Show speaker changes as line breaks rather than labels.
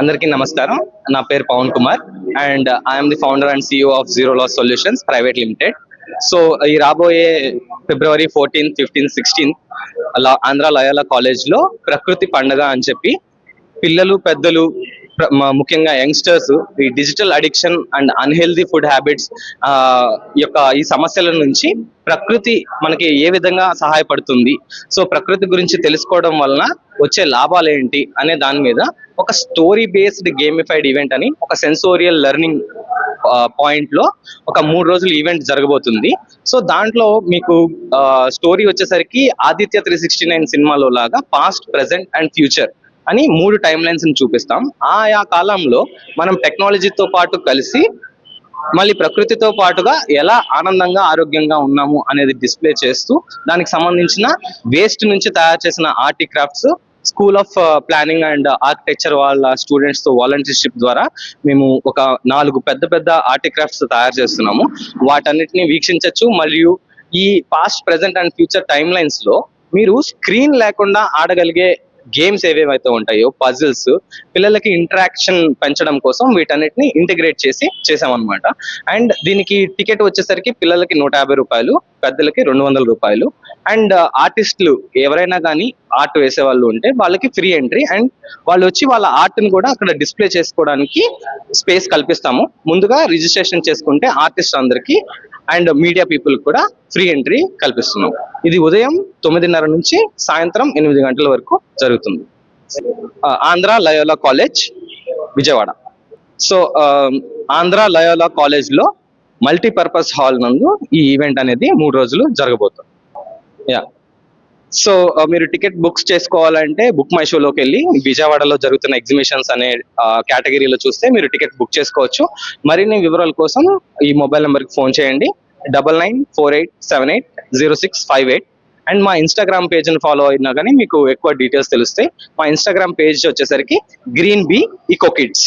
అందరికీ నమస్కారం. నా పేరు Pavan Kumar and I'm the founder and CEO of zero loss solutions private limited so ఈ రాబోయే February fourteen fifteen sixteen Andhra Loyola కాలేజ్లో ప్రకృతి పండగ అని చెప్పి పిల్లలు పెద్దలు ముఖ్యంగా యంగ్స్టర్స్ ఈ digital addiction and unhealthy food habits యొక్క ఈ సమస్యల నుంచి ప్రకృతి మనకి ఏ విధంగా సహాయపడుతుంది. సో ప్రకృతి గురించి తెలుసుకోవడం వలన వచ్చే లాభాలు ఏంటి అనే దాని మీద ఒక స్టోరీ బేస్డ్ గేమిఫైడ్ ఈవెంట్ అని ఒక సెన్సోరియల్ లెర్నింగ్ పాయింట్లో ఒక మూడు రోజులు ఈవెంట్ జరగబోతుంది. సో దాంట్లో మీకు స్టోరీ వచ్చేసరికి ఆదిత్య త్రీ సిక్స్టీ నైన్ సినిమాలో లాగా పాస్ట్ ప్రెసెంట్ అండ్ ఫ్యూచర్ అని మూడు టైం లైన్స్ చూపిస్తాం. ఆయా కాలంలో మనం టెక్నాలజీతో పాటు కలిసి మళ్ళీ ప్రకృతితో పాటుగా ఎలా ఆనందంగా ఆరోగ్యంగా ఉన్నాము అనేది డిస్ప్లే చేస్తూ దానికి సంబంధించిన వేస్ట్ నుంచి తయారు చేసిన art crafts school of planning and architecture వాళ్ళ స్టూడెంట్స్తో వాలంటీర్షిప్ ద్వారా మేము ఒక నాలుగు పెద్ద పెద్ద ఆర్ట్ క్రాఫ్ట్స్ తయారు చేస్తున్నాము. వాటన్నిటిని వీక్షించవచ్చు మరియు ఈ past present and future time లైన్స్లో మీరు స్క్రీన్ లేకుండా ఆడగలిగే గేమ్స్ ఏవేవైతే ఉంటాయో పజిల్స్ పిల్లలకి ఇంటరాక్షన్ పెంచడం కోసం వీటన్నిటిని ఇంటిగ్రేట్ చేసి చేసామన్నమాట. అండ్ దీనికి టికెట్ వచ్చేసరికి పిల్లలకి నూట యాభై రూపాయలు పెద్దలకి రెండు వందల రూపాయలు. అండ్ uh, ఆర్టిస్టులు ఎవరైనా కానీ ఆర్ట్ వేసే వాళ్ళు ఉంటే వాళ్ళకి ఫ్రీ ఎంట్రీ. అండ్ వాళ్ళు వచ్చి వాళ్ళ ఆర్ట్ని కూడా అక్కడ డిస్ప్లే చేసుకోవడానికి స్పేస్ కల్పిస్తాము. ముందుగా రిజిస్ట్రేషన్ చేసుకుంటే ఆర్టిస్ట్ అందరికి అండ్ మీడియా పీపుల్ కూడా ఫ్రీ ఎంట్రీ కల్పిస్తున్నాం ఇది ఉదయం తొమ్మిదిన్నర నుంచి సాయంత్రం ఎనిమిది గంటల వరకు జరుగుతుంది. Uh, Andhra Loyola college Vijayawada. So um, Andhra Loyola కాలేజ్లో మల్టీపర్పస్ హాల్ నందు ఈ ఈవెంట్ అనేది మూడు రోజులు జరగబోతుంది. యా సో uh, మీరు టికెట్ బుక్స్ చేసుకోవాలంటే బుక్ మై షోలోకి వెళ్ళి విజయవాడలో జరుగుతున్న ఎగ్జిబిషన్స్ అనే కేటగిరీలో చూస్తే మీరు టికెట్ బుక్ చేసుకోవచ్చు. మరిన్ని వివరాల కోసం ఈ మొబైల్ నెంబర్కి ఫోన్ చేయండి. Double nine four eight seven eight zero six five eight. And మా ఇన్స్టాగ్రామ్ పేజ్ని ఫాలో అయినా కానీ మీకు ఎక్కువ డీటెయిల్స్ తెలుస్తాయి మా ఇన్స్టాగ్రామ్ పేజ్ వచ్చేసరికి green be eco kids.